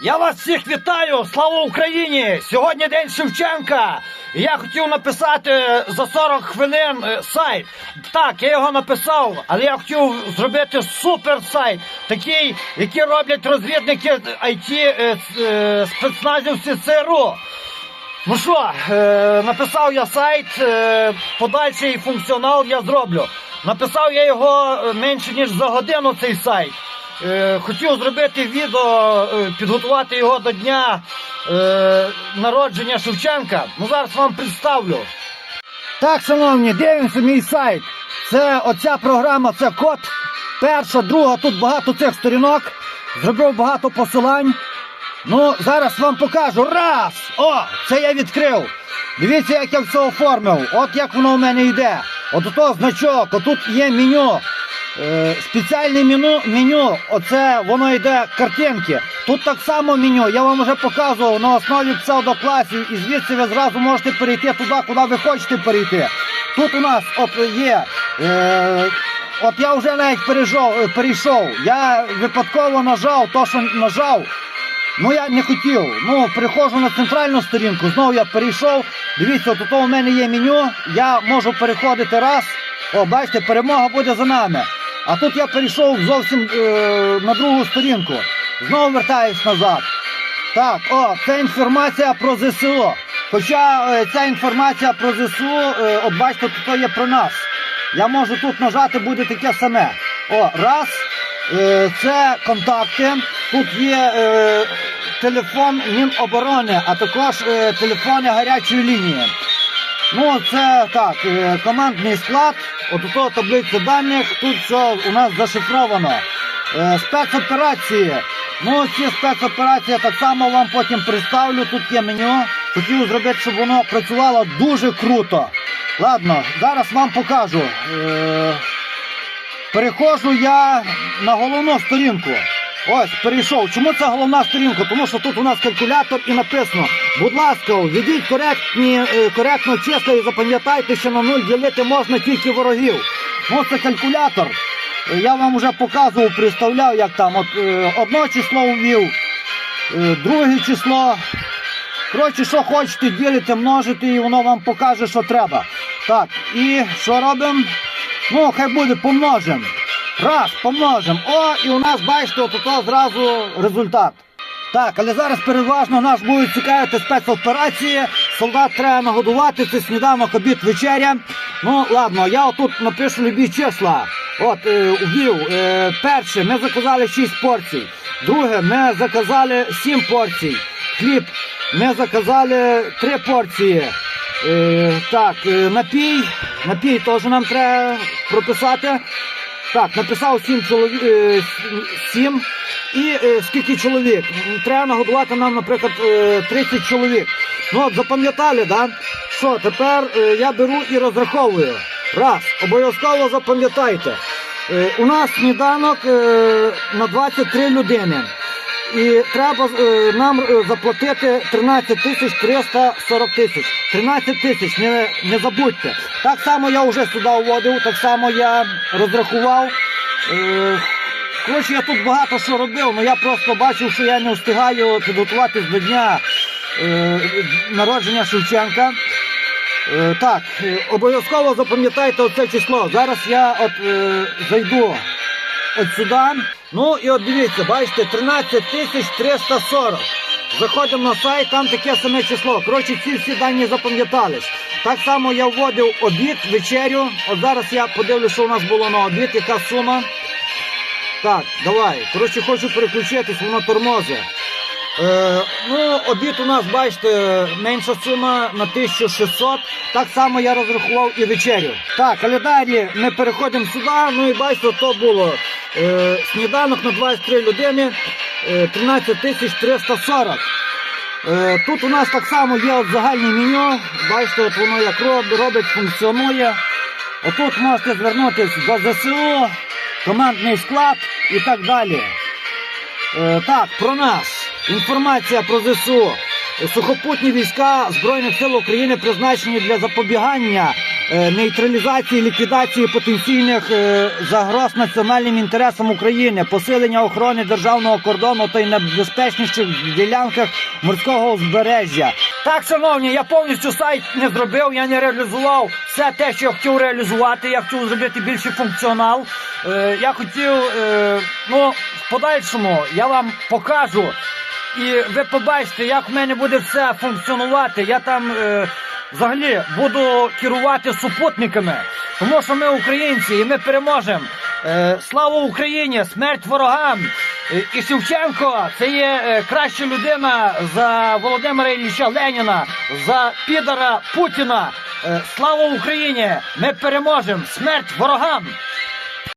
Я вас всіх вітаю! Слава Україні! Сьогодні день Шевченка. Я хотів написати за 40 хвилин е, сайт. Так, я його написав, але я хотів зробити супер сайт, такий, який роблять розвідники IT е, е, спецназівці ЦРУ. Ну що, е, написав я сайт, е, подальший функціонал я зроблю. Написав я його е, менше ніж за годину цей сайт. Е, хотів зробити відео, е, підготувати його до дня е, народження Шевченка. Ну зараз вам представлю. Так, шановні, дивимося мій сайт. Це оця програма, це код. Перша, друга, тут багато цих сторінок. Зробив багато посилань. Ну, зараз вам покажу. Раз! О, це я відкрив. Дивіться, як я все оформив. От як воно в мене йде. От ото значок, отут є меню. Е, спеціальне меню, меню, оце воно йде картинки. Тут так само меню. Я вам вже показував на основі псевдокласів, і звідси ви зразу можете перейти туди, куди ви хочете перейти. Тут у нас от є. Е, от я вже навіть перейшов, перейшов. Я випадково нажав то, що нажав. Ну я не хотів. Ну, приходжу на центральну сторінку, знову я перейшов. Дивіться, тут у мене є меню. Я можу переходити раз. О, бачите, перемога буде за нами. А тут я перейшов зовсім е, на другу сторінку. Знову вертаюсь назад. Так, о, це інформація про ЗСУ. Хоча е, ця інформація про ЗСУ, е, от бачите, тут є про нас. Я можу тут нажати, буде таке саме. О, раз. Е, це контакти. Тут є е, телефон Міноборони, а також е, телефони гарячої лінії. Ну, це так, е, командний склад, от ото таблиця даних, тут все у нас зашифровано. Е, спецоперації. Ну, ці спецоперації так само вам потім представлю. Тут є меню. Хотів зробити, щоб воно працювало дуже круто. Ладно, зараз вам покажу. Е, переходжу я на головну сторінку. Ось, перейшов. Чому це головна сторінка? Тому що тут у нас калькулятор і написано. Будь ласка, введіть коректні, е, коректно числа і запам'ятайте, що на нуль ділити можна тільки ворогів. Ну, це калькулятор. Е, Я вам вже показував, представляв, як там от, е, одно число ввів, друге число. Коротше, що хочете, ділите, множите, і воно вам покаже, що треба. Так, і що робимо? Ну, хай буде помножимо. Раз, помножимо. О, і у нас, бачите, от ото зразу результат. Так, але зараз переважно нас будуть цікавити спецоперації. Солдат треба нагодувати, це сніданок, обід, вечеря. Ну, ладно, я отут напишу любі числа. От, е, ввів. Е, перше, ми заказали 6 порцій. Друге, ми заказали 7 порцій. Хліб. Ми заказали 3 порції. Е, так, е, напій. Напій теж нам треба прописати. Так, написав сім чоловік. сім. І е, скільки чоловік? Треба нагодувати нам, наприклад, е, 30 чоловік. Ну от запам'ятали, да? Що, тепер е, я беру і розраховую. Раз, обов'язково запам'ятайте. Е, у нас сніданок е, на 23 людини. І треба е, нам е, заплатити 13 тисяч 340 тисяч. 13 тисяч, не, не забудьте. Так само я вже сюди вводив, так само я розрахував. Е, Коротше, я тут багато що робив, але я просто бачив, що я не встигаю підготуватись до дня народження Шевченка. Так, обов'язково запам'ятайте оце число. Зараз я от зайду от сюди. Ну і от дивіться, бачите, 13 тисяч 340. Заходимо на сайт, там таке саме число. Коротше, ці всі дані запам'ятались. Так само я вводив обід, вечерю. От зараз я подивлюся, що у нас було на обід, яка сума. Так, давай. Коротше, хочу переключитись, воно тормозить. Е, ну, обід у нас, бачите, менша сума на 1600. Так само я розрахував і вечерю. Так, але далі ми переходимо сюди. Ну і бачите, то було е, сніданок на 23 людини, е, 13 340. Е, тут у нас так само є от загальне меню. Бачите, от воно як робить, функціонує. Отут можете звернутися до ЗСУ, командний склад і так далі. Е, так, про нас. Інформація про ЗСУ. Сухопутні війська Збройних сил України призначені для запобігання е, нейтралізації, ліквідації потенційних е, загроз національним інтересам України, посилення охорони державного кордону та й на безпечніших ділянках морського узбережжя. Так, шановні, я повністю сайт не зробив, я не реалізував все те, що я хотів реалізувати. Я хотів зробити більший функціонал. Е, я хотів, ну, в подальшому я вам покажу. І ви побачите, як в мене буде все функціонувати. Я там е, взагалі буду керувати супутниками, тому що ми українці і ми переможемо. Е, слава Україні! Смерть ворогам! Е, І Шевченко це є е, краща людина за Володимира Ілліча Леніна, за підара Путіна. Е, слава Україні! Ми переможемо! Смерть ворогам!